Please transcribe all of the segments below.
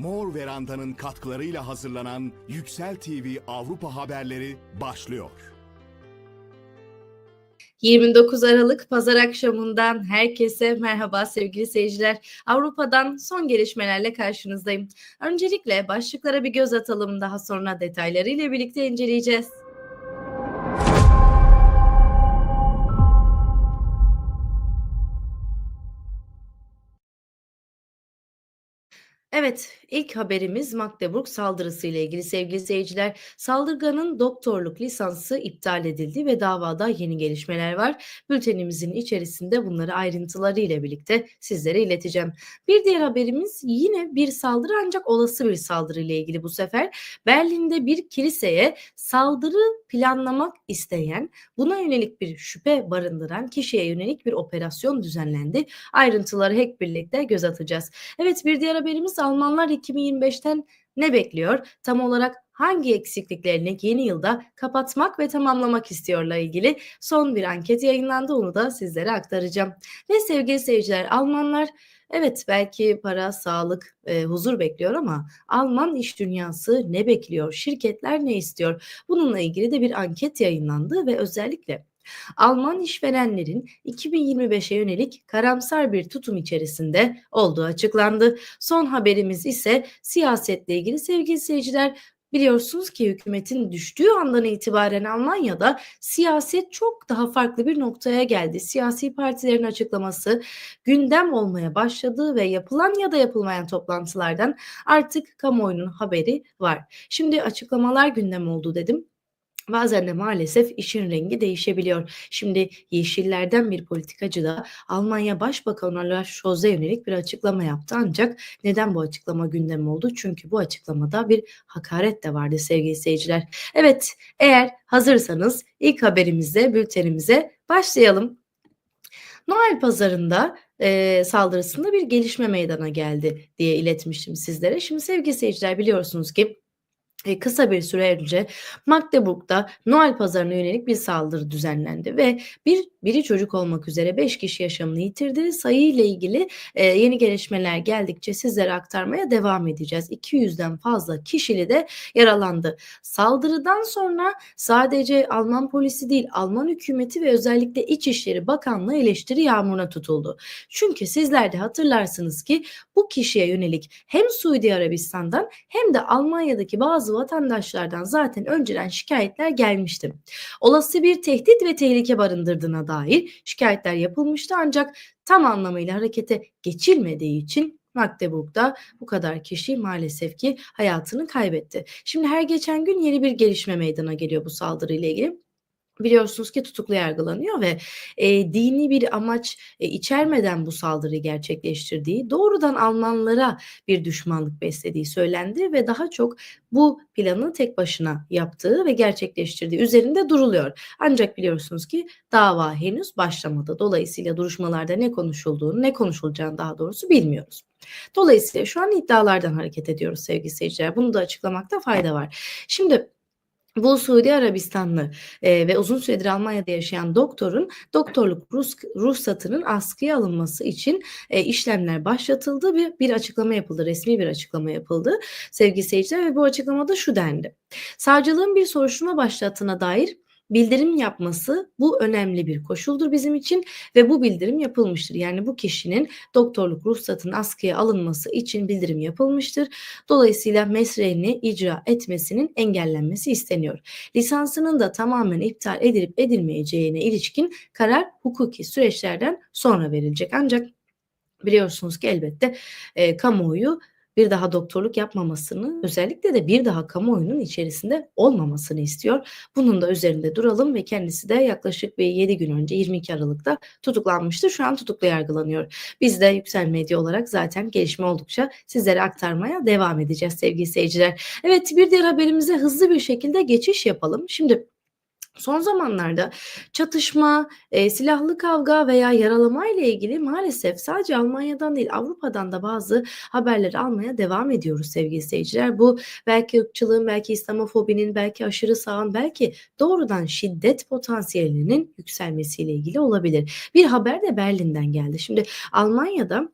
Mor Veranda'nın katkılarıyla hazırlanan Yüksel TV Avrupa haberleri başlıyor. 29 Aralık Pazar akşamından herkese merhaba sevgili seyirciler. Avrupa'dan son gelişmelerle karşınızdayım. Öncelikle başlıklara bir göz atalım daha sonra detaylarıyla birlikte inceleyeceğiz. Evet, ilk haberimiz Magdeburg saldırısı ile ilgili sevgili seyirciler. Saldırganın doktorluk lisansı iptal edildi ve davada yeni gelişmeler var. Bültenimizin içerisinde bunları ayrıntılarıyla birlikte sizlere ileteceğim. Bir diğer haberimiz yine bir saldırı ancak olası bir saldırı ile ilgili bu sefer. Berlin'de bir kiliseye saldırı planlamak isteyen, buna yönelik bir şüphe barındıran kişiye yönelik bir operasyon düzenlendi. Ayrıntıları hep birlikte göz atacağız. Evet bir diğer haberimiz Almanlar 2025'ten ne bekliyor? Tam olarak hangi eksikliklerini yeni yılda kapatmak ve tamamlamak istiyorla ilgili son bir anket yayınlandı. Onu da sizlere aktaracağım. Ve sevgili seyirciler Almanlar evet belki para, sağlık, e, huzur bekliyor ama Alman iş dünyası ne bekliyor? Şirketler ne istiyor? Bununla ilgili de bir anket yayınlandı ve özellikle Alman işverenlerin 2025'e yönelik karamsar bir tutum içerisinde olduğu açıklandı. Son haberimiz ise siyasetle ilgili sevgili seyirciler. Biliyorsunuz ki hükümetin düştüğü andan itibaren Almanya'da siyaset çok daha farklı bir noktaya geldi. Siyasi partilerin açıklaması gündem olmaya başladı ve yapılan ya da yapılmayan toplantılardan artık kamuoyunun haberi var. Şimdi açıklamalar gündem oldu dedim. Bazen de maalesef işin rengi değişebiliyor. Şimdi Yeşillerden bir politikacı da Almanya Başbakanı Olaf Scholz'e yönelik bir açıklama yaptı. Ancak neden bu açıklama gündem oldu? Çünkü bu açıklamada bir hakaret de vardı sevgili seyirciler. Evet eğer hazırsanız ilk haberimizle bültenimize başlayalım. Noel pazarında e, saldırısında bir gelişme meydana geldi diye iletmiştim sizlere. Şimdi sevgili seyirciler biliyorsunuz ki kısa bir süre önce Magdeburg'da Noel pazarına yönelik bir saldırı düzenlendi ve bir biri çocuk olmak üzere 5 kişi yaşamını yitirdi. Sayı ile ilgili e, yeni gelişmeler geldikçe sizlere aktarmaya devam edeceğiz. 200'den fazla kişili de yaralandı. Saldırıdan sonra sadece Alman polisi değil Alman hükümeti ve özellikle İçişleri Bakanlığı eleştiri yağmuruna tutuldu. Çünkü sizler de hatırlarsınız ki bu kişiye yönelik hem Suudi Arabistan'dan hem de Almanya'daki bazı vatandaşlardan zaten önceden şikayetler gelmişti. Olası bir tehdit ve tehlike barındırdığına dair şikayetler yapılmıştı ancak tam anlamıyla harekete geçilmediği için Magdeburg'da bu kadar kişi maalesef ki hayatını kaybetti. Şimdi her geçen gün yeni bir gelişme meydana geliyor bu saldırıyla ilgili biliyorsunuz ki tutuklu yargılanıyor ve e, dini bir amaç e, içermeden bu saldırıyı gerçekleştirdiği, doğrudan Almanlara bir düşmanlık beslediği söylendi ve daha çok bu planı tek başına yaptığı ve gerçekleştirdiği üzerinde duruluyor. Ancak biliyorsunuz ki dava henüz başlamadı. Dolayısıyla duruşmalarda ne konuşulduğunu, ne konuşulacağını daha doğrusu bilmiyoruz. Dolayısıyla şu an iddialardan hareket ediyoruz sevgili seyirciler. Bunu da açıklamakta fayda var. Şimdi bu Suudi Arabistanlı e, ve uzun süredir Almanya'da yaşayan doktorun doktorluk Rus, ruhsatının askıya alınması için e, işlemler başlatıldı ve bir açıklama yapıldı. Resmi bir açıklama yapıldı sevgili seyirciler ve bu açıklamada şu dendi. Savcılığın bir soruşturma başlattığına dair bildirim yapması bu önemli bir koşuldur bizim için ve bu bildirim yapılmıştır. Yani bu kişinin doktorluk ruhsatının askıya alınması için bildirim yapılmıştır. Dolayısıyla mesleğini icra etmesinin engellenmesi isteniyor. Lisansının da tamamen iptal edilip edilmeyeceğine ilişkin karar hukuki süreçlerden sonra verilecek. Ancak biliyorsunuz ki elbette e, kamuoyu bir daha doktorluk yapmamasını, özellikle de bir daha kamuoyunun içerisinde olmamasını istiyor. Bunun da üzerinde duralım ve kendisi de yaklaşık bir 7 gün önce 22 Aralık'ta tutuklanmıştı. Şu an tutuklu yargılanıyor. Biz de Yüksel Medya olarak zaten gelişme oldukça sizlere aktarmaya devam edeceğiz sevgili seyirciler. Evet bir diğer haberimize hızlı bir şekilde geçiş yapalım. Şimdi Son zamanlarda çatışma, e, silahlı kavga veya yaralama ile ilgili maalesef sadece Almanya'dan değil Avrupa'dan da bazı haberleri almaya devam ediyoruz sevgili seyirciler. Bu belki ırkçılığın, belki İslamofobinin, belki aşırı sağın, belki doğrudan şiddet potansiyelinin yükselmesiyle ilgili olabilir. Bir haber de Berlin'den geldi. Şimdi Almanya'da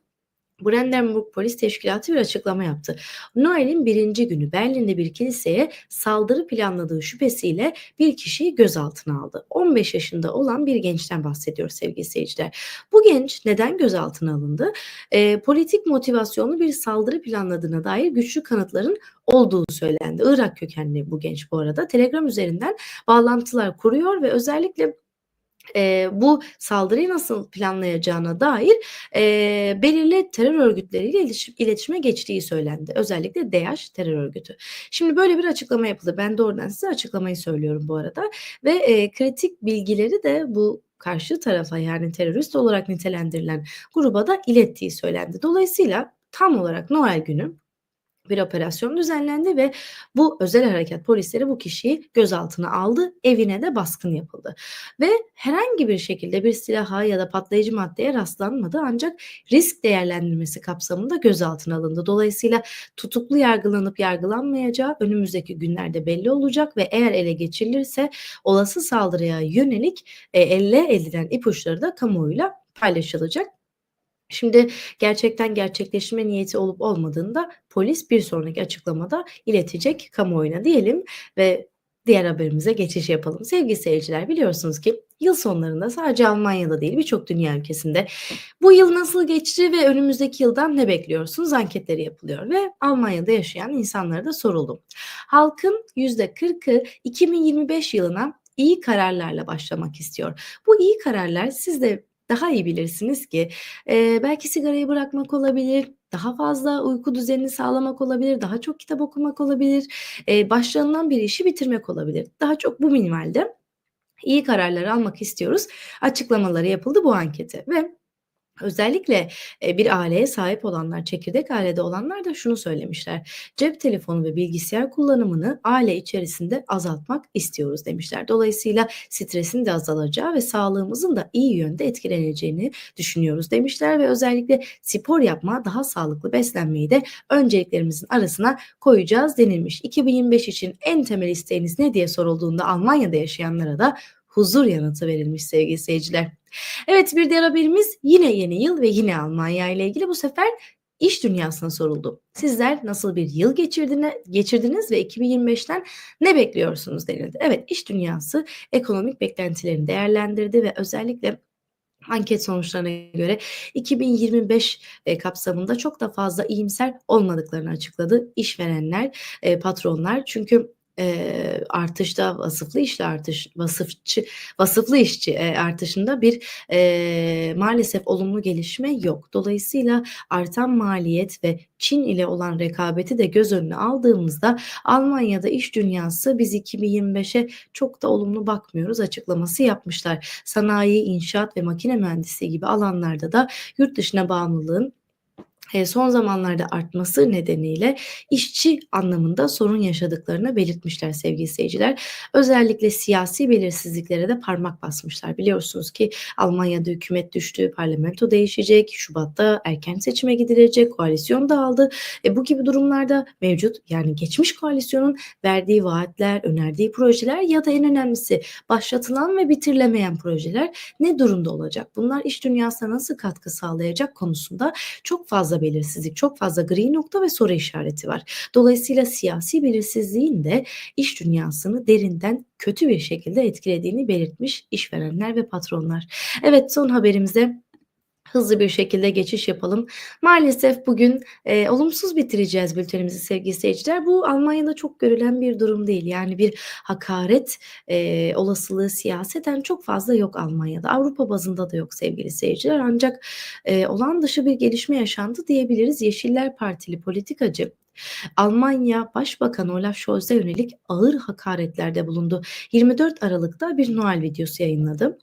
Brandenburg Polis Teşkilatı bir açıklama yaptı. Noel'in birinci günü Berlin'de bir kiliseye saldırı planladığı şüphesiyle bir kişiyi gözaltına aldı. 15 yaşında olan bir gençten bahsediyor sevgili seyirciler. Bu genç neden gözaltına alındı? E, politik motivasyonlu bir saldırı planladığına dair güçlü kanıtların olduğu söylendi. Irak kökenli bu genç bu arada. Telegram üzerinden bağlantılar kuruyor ve özellikle e, bu saldırıyı nasıl planlayacağına dair e, belirli terör örgütleriyle iletişim, iletişime geçtiği söylendi. Özellikle DEAŞ terör örgütü. Şimdi böyle bir açıklama yapıldı. Ben doğrudan size açıklamayı söylüyorum bu arada. Ve e, kritik bilgileri de bu karşı tarafa yani terörist olarak nitelendirilen gruba da ilettiği söylendi. Dolayısıyla tam olarak Noel günü bir operasyon düzenlendi ve bu özel harekat polisleri bu kişiyi gözaltına aldı. Evine de baskın yapıldı. Ve herhangi bir şekilde bir silaha ya da patlayıcı maddeye rastlanmadı ancak risk değerlendirmesi kapsamında gözaltına alındı. Dolayısıyla tutuklu yargılanıp yargılanmayacağı önümüzdeki günlerde belli olacak ve eğer ele geçirilirse olası saldırıya yönelik e, elde edilen ipuçları da kamuoyuyla paylaşılacak. Şimdi gerçekten gerçekleşme niyeti olup olmadığını da polis bir sonraki açıklamada iletecek kamuoyuna diyelim ve diğer haberimize geçiş yapalım. Sevgili seyirciler biliyorsunuz ki yıl sonlarında sadece Almanya'da değil birçok dünya ülkesinde bu yıl nasıl geçti ve önümüzdeki yıldan ne bekliyorsunuz anketleri yapılıyor ve Almanya'da yaşayan insanlara da soruldu. Halkın %40'ı 2025 yılına iyi kararlarla başlamak istiyor. Bu iyi kararlar siz de daha iyi bilirsiniz ki e, belki sigarayı bırakmak olabilir, daha fazla uyku düzenini sağlamak olabilir, daha çok kitap okumak olabilir, e, başlanılan bir işi bitirmek olabilir. Daha çok bu minimalde iyi kararlar almak istiyoruz. Açıklamaları yapıldı bu ankete ve Özellikle bir aileye sahip olanlar, çekirdek ailede olanlar da şunu söylemişler. Cep telefonu ve bilgisayar kullanımını aile içerisinde azaltmak istiyoruz demişler. Dolayısıyla stresin de azalacağı ve sağlığımızın da iyi yönde etkileneceğini düşünüyoruz demişler ve özellikle spor yapma, daha sağlıklı beslenmeyi de önceliklerimizin arasına koyacağız denilmiş. 2025 için en temel isteğiniz ne diye sorulduğunda Almanya'da yaşayanlara da huzur yanıtı verilmiş sevgili seyirciler. Evet bir diğer haberimiz yine yeni yıl ve yine Almanya ile ilgili bu sefer iş dünyasına soruldu. Sizler nasıl bir yıl geçirdiniz, geçirdiniz ve 2025'ten ne bekliyorsunuz denildi. Evet iş dünyası ekonomik beklentilerini değerlendirdi ve özellikle anket sonuçlarına göre 2025 e, kapsamında çok da fazla iyimser olmadıklarını açıkladı işverenler, e, patronlar. Çünkü e, artışta vasıflı işle artış vasıfçı vasıflı işçi e, artışında bir e, maalesef olumlu gelişme yok. Dolayısıyla artan maliyet ve Çin ile olan rekabeti de göz önüne aldığımızda Almanya'da iş dünyası biz 2025'e çok da olumlu bakmıyoruz açıklaması yapmışlar. Sanayi, inşaat ve makine mühendisliği gibi alanlarda da yurt dışına bağımlılığın son zamanlarda artması nedeniyle işçi anlamında sorun yaşadıklarını belirtmişler sevgili seyirciler. Özellikle siyasi belirsizliklere de parmak basmışlar. Biliyorsunuz ki Almanya'da hükümet düştü, parlamento değişecek, Şubat'ta erken seçime gidilecek, koalisyon dağıldı. E, bu gibi durumlarda mevcut yani geçmiş koalisyonun verdiği vaatler, önerdiği projeler ya da en önemlisi başlatılan ve bitirilemeyen projeler ne durumda olacak? Bunlar iş dünyasına nasıl katkı sağlayacak konusunda çok fazla fazla belirsizlik, çok fazla gri nokta ve soru işareti var. Dolayısıyla siyasi belirsizliğin de iş dünyasını derinden kötü bir şekilde etkilediğini belirtmiş işverenler ve patronlar. Evet son haberimize hızlı bir şekilde geçiş yapalım. Maalesef bugün e, olumsuz bitireceğiz bültenimizi sevgili seyirciler. Bu Almanya'da çok görülen bir durum değil. Yani bir hakaret e, olasılığı siyaseten çok fazla yok Almanya'da. Avrupa bazında da yok sevgili seyirciler. Ancak e, olan dışı bir gelişme yaşandı diyebiliriz. Yeşiller Partili politikacı Almanya Başbakanı Olaf Scholz'e yönelik ağır hakaretlerde bulundu. 24 Aralık'ta bir Noel videosu yayınladı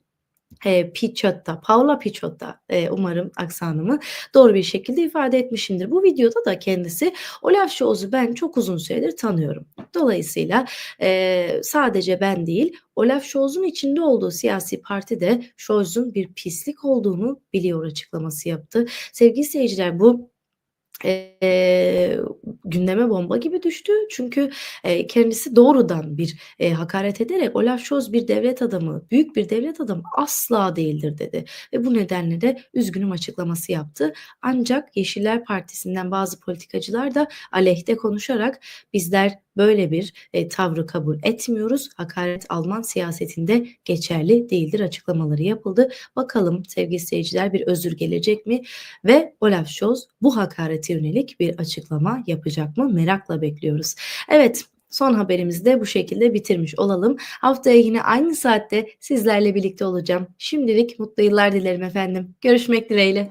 e, Picciotta, Paola Picciotta e, umarım aksanımı doğru bir şekilde ifade etmişimdir. Bu videoda da kendisi Olaf Scholz'u ben çok uzun süredir tanıyorum. Dolayısıyla e, sadece ben değil Olaf Scholz'un içinde olduğu siyasi parti de Scholz'un bir pislik olduğunu biliyor açıklaması yaptı. Sevgili seyirciler bu e, gündeme bomba gibi düştü. Çünkü, eee, kendisi doğrudan bir, eee, hakaret ederek Olaf Scholz bir devlet adamı, büyük bir devlet adamı asla değildir dedi ve bu nedenle de üzgünüm açıklaması yaptı. Ancak Yeşiller Partisi'nden bazı politikacılar da aleyhte konuşarak bizler böyle bir, eee, tavrı kabul etmiyoruz. Hakaret Alman siyasetinde geçerli değildir açıklamaları yapıldı. Bakalım sevgili seyirciler bir özür gelecek mi ve Olaf Scholz bu hakarete yönelik bir açıklama yapacak mı? Merakla bekliyoruz. Evet, son haberimizi de bu şekilde bitirmiş olalım. Haftaya yine aynı saatte sizlerle birlikte olacağım. Şimdilik mutlu yıllar dilerim efendim. Görüşmek dileğiyle.